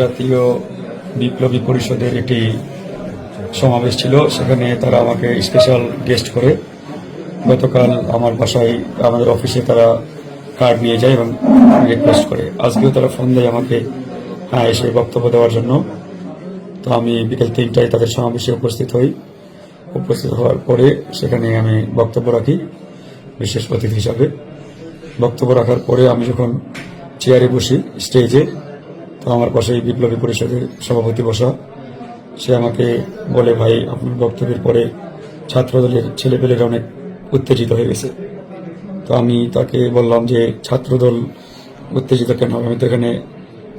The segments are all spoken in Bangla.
জাতীয় বিপ্লবী পরিষদের একটি সমাবেশ ছিল। সেখানে তারা আমাকে স্পেশাল গেস্ট করে। গতকাল আমার বাসায়, আমাদের অফিসে তারা কার্ড নিয়ে যায় এবং রিকোয়েস্ট করে। আজকেও তারা ফোন দেয় আমাকে হ্যাঁ এসে বক্তব্য দেওয়ার জন্য। তো আমি বিকেল তিনটায় তাদের সমাবেশে উপস্থিত হই। উপস্থিত হওয়ার পরে সেখানে আমি বক্তব্য রাখি, বিশেষ অতিথি হিসাবে। বক্তব্য রাখার পরে আমি যখন চেয়ারে বসি স্টেজে তো আমার পাশেই বিপ্লবী পরিষদের সভাপতি বসা। সে আমাকে বলে, ভাই, আপনার বক্তব্যের পরে ছাত্রদলের ছেলেপেলেরা অনেক উত্তেজিত হয়ে গেছে। তো আমি তাকে বললাম যে, ছাত্রদল উত্তেজিত কেন হবে? আমি তো এখানে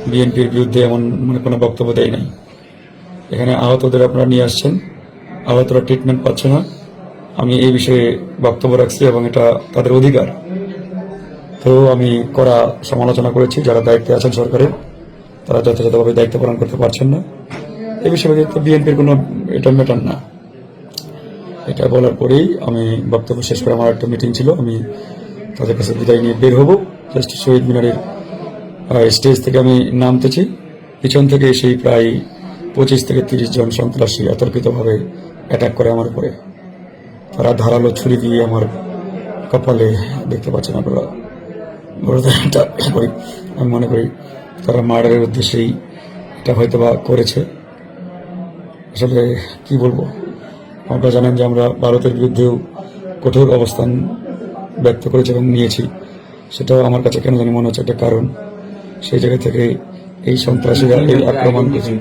বিএনপির বিরুদ্ধে এমন মানে কোনো বক্তব্য দেয় নাই। এখানে আহতদের আপনারা নিয়ে আসছেন, আহতরা ট্রিটমেন্ট পাচ্ছে না। আমি এই বিষয়ে বক্তব্য রাখছি এবং এটা তাদের অধিকার। তো আমি করা সমালোচনা করেছি, যারা দায়িত্বে আছেন সরকারের। তারা যথাযথভাবে দায়িত্ব পালন করতে পারছেন না। এই বিষয়ে তো বিএনপির কোনো এটা ম্যাটার না। এটা বলার পরেই আমি বক্তব্য শেষ করে আমার একটা মিটিং ছিল। আমি তাদের কাছে বিদায় নিয়ে বের হব। জাস্ট শহীদ মিনারের স্টেজ থেকে আমি নামতেছি। পিছন থেকে সেই প্রায় পঁচিশ থেকে তিরিশ জন সন্ত্রাসী অতর্কিতভাবে অ্যাটাক করে আমার উপরে। তারা ধারালো ছুরি দিয়ে আমার কপালে, দেখতে পাচ্ছেন আপনারা আমি মনে করি তারা মার্ডারের উদ্দেশ্যেই এটা হয়তো বা করেছে। আসলে কি বলব? আপনারা জানেন যে আমরা ভারতের বিরুদ্ধেও কঠোর অবস্থান ব্যক্ত করেছি এবং নিয়েছি। সেটাও আমার কাছে কেন জানি মনে হচ্ছে একটা কারণ। সেই জায়গা থেকে এই সন্ত্রাসীরা এই আক্রমণ করেছে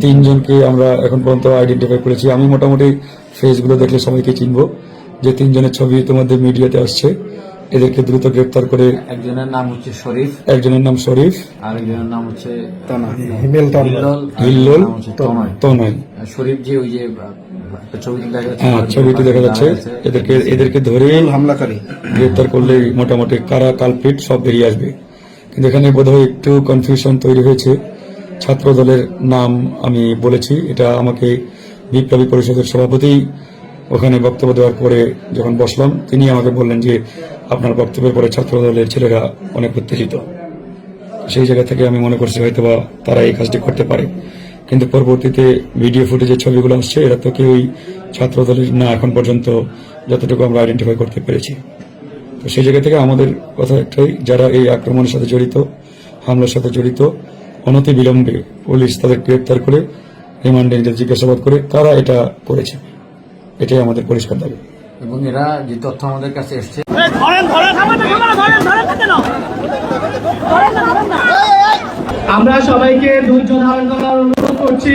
তিনজনকে আমরা এখন পর্যন্ত আইডেন্টিফাই করেছি। আমি মোটামুটি ফেসগুলো দেখলে সবাইকে চিনবো যে তিনজনের ছবি তোমাদের মিডিয়াতে আসছে। এদেরকে দ্রুত গ্রেপ্তার করে একজনের নাম হচ্ছে শরীফ একজনের নাম শরীফ আর একজনের নাম হচ্ছে হিমেল হিল্লোল তনয়। তনয়। শরীফ যে ওই যে ছবিতে দেখা যাচ্ছে হ্যাঁ ছবিতে দেখা যাচ্ছে। এদেরকে এদেরকে ধরে হামলাকারী। গ্রেপ্তার করলে মোটামুটি কারা কালপিট সব বেরিয়ে আসবে। কিন্তু এখানে বোধহয় একটু কনফিউশন তৈরি হয়েছে। ছাত্র দলের নাম আমি বলেছি এটা আমাকে বিপ্লবী পরিষদের সভাপতি ওখানে বক্তব্য দেওয়ার পরে যখন বসলাম তিনি আমাকে বললেন যে আপনার বক্তব্যের পরে ছাত্র দলের ছেলেরা অনেক উত্তেজিত। সেই জায়গা থেকে আমি মনে করছি হয়তো বা তারা এই কাজটি করতে পারে। কিন্তু পরবর্তীতে ভিডিও ফুটেজের ছবিগুলো আসছে, এরা তো কেউই ছাত্র দলের না এখন পর্যন্ত যতটুকু আমরা আইডেন্টিফাই করতে পেরেছি। তো সেই জায়গা থেকে আমাদের কথা একটাই, যারা এই আক্রমণের সাথে জড়িত, হামলার সাথে জড়িত, অনতি বিলম্বে পুলিশ তাদের গ্রেপ্তার করে, রিমান্ডে জিজ্ঞাসাবাদ করে তারা এটা করেছে। এটাই আমাদের পরিষ্কার দাবি। এবং এরা যে তথ্য আমাদের কাছে এসছে আমরা সবাইকে ধৈর্য ধারণ করার অনুরোধ করছি।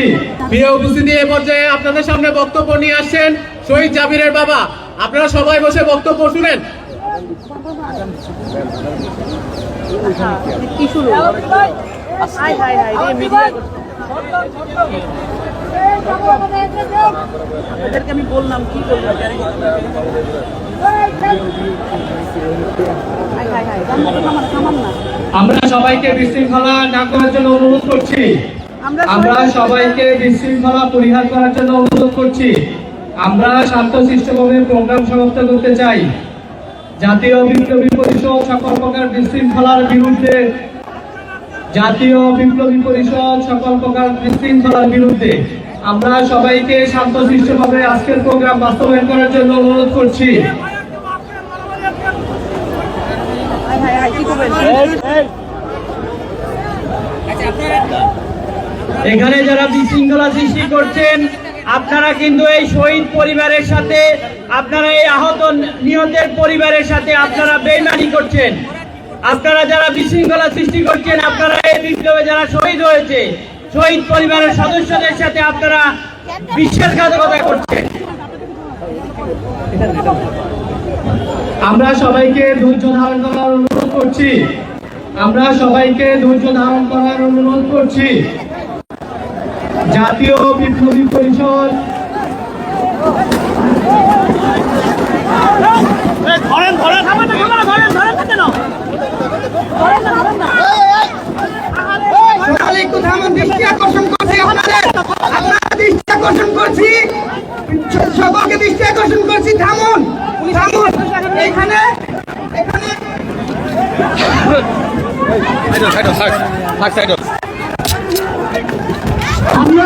প্রিয় উপস্থিতি এ পর্যায়ে আপনাদের সামনে বক্তব্য নিয়ে আসছেন শহীদ জাবিরের বাবা। আপনারা সবাই বসে বক্তব্য শুনেন। কি শুরু? হাই হাই হাই রে মিডিয়া এদেরকে আমি বললাম কি করব আমরা সবাইকে বিশৃঙ্খলা না করার জন্য অনুরোধ করছি। আমরা আমরা সবাইকে বিশৃঙ্খলা পরিহার করার জন্য অনুরোধ করছি। আমরা শান্তশিষ্টভাবে প্রোগ্রাম সমাপ্ত করতে চাই। জাতীয় বিপ্লবী পরিষদ সকল প্রকার বিশৃঙ্খলার বিরুদ্ধে জাতীয় বিপ্লবী পরিষদ সকল প্রকার বিশৃঙ্খলার বিরুদ্ধে আমরা সবাইকে শান্তশিষ্টভাবে আজকের প্রোগ্রাম বাস্তবায়ন করার জন্য অনুরোধ করছি। এখানে যারা বিশৃঙ্খলা সৃষ্টি করছেন, আপনারা কিন্তু এই শহীদ পরিবারের সাথে, আপনারা এই আহত নিহতের পরিবারের সাথে আপনারা বেইমানি করছেন। আপনারা যারা বিশৃঙ্খলা সৃষ্টি করছেন, আপনারা এই বিপ্লবে যারা শহীদ হয়েছে শহীদ পরিবারের সদস্যদের সাথে আপনারা বিশ্বাসঘাতকতা করছেন। আমরা সবাইকে ধৈর্য ধারণ করার অনুরোধ করছি। আমরা সবাইকে ধৈর্য ধারণ করার অনুরোধ করছি। জাতীয় বিপ্লবী পরিষদ। ধরেন ধরেন। সকলকে দৃষ্টি আকর্ষণ করছি থামুন থামুন। এখানে এখানে। আমরা